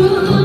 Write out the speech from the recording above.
우유